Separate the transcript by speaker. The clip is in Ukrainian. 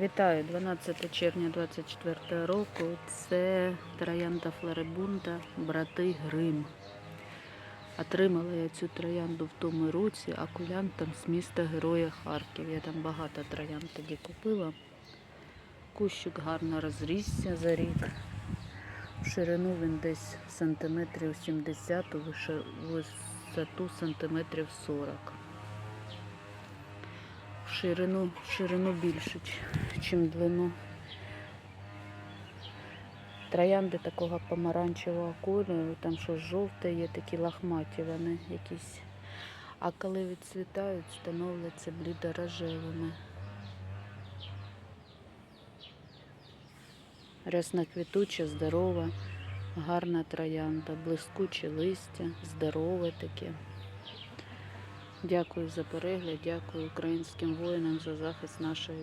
Speaker 1: Вітаю 12 червня 24 року. Це троянда Флорибунда, брати Грим. Отримала я цю троянду в тому році акулянтом з міста Героя Харків. Я там багато троянд тоді купила. Кущик гарно розрісся за рік. В ширину він десь сантиметрів 70, у висоту сантиметрів 40. В ширину, в ширину більше, ніж длину. Троянди такого помаранчевого кольору, там що жовте є, такі лахматі вони якісь. А коли відцвітають, становляться блідорожевими. Рясна квітуча, здорова, гарна троянда, блискуче листя, здорове таке. Дякую за перегляд, дякую українським воїнам за захист нашої.